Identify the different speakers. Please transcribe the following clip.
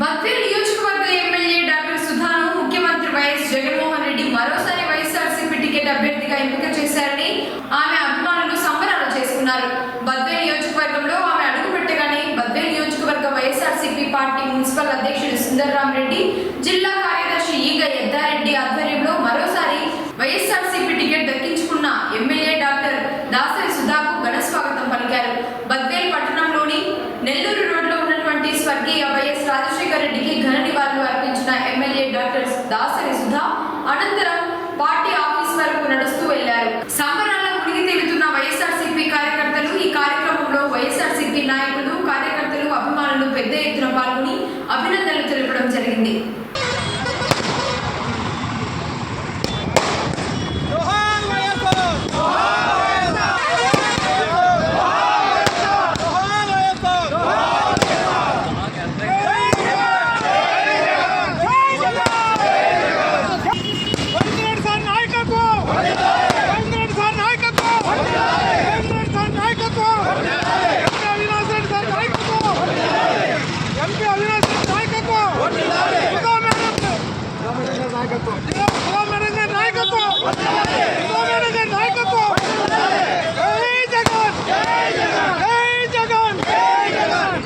Speaker 1: బద్వేల్ నియోజకవర్గ MLA doctor సుధాను ముఖ్యమంత్రి YS Jaganmohan Reddy మరోసారి వైఎస్ఆర్సీపీ టికెట్ అభ్యర్థిగా ఎంపిక చేశారని ఆమె అభిమానులు సంబరాలు చేసుకున్నారు. బద్వేల్ నియోజకవర్గంలో ఆమె అడుగుపెట్టగానే బద్వేల్ నియోజకవర్గ వైఎస్ఆర్సీపీ పార్టీ మున్సిపల్ అధ్యక్షుడు సుందర్రామ్ రెడ్డి జిల్లా కార్యదర్శి ఈగ ఎద్దారెడ్డి ఆధ్వర్యంలో మరోసారి వైఎస్ఆర్సీపీ టికెట్ దక్కింది దాసరి సుధా అనంతరం పార్టీ ఆఫీస్ వరకు నడుస్తూ వెళ్ళారు సంబరాల మునిగి తేలుతున్న వైఎస్ఆర్సీపీ కార్యకర్తలు ఈ కార్యక్రమంలో వైఎస్ఆర్ సిపి నాయకులు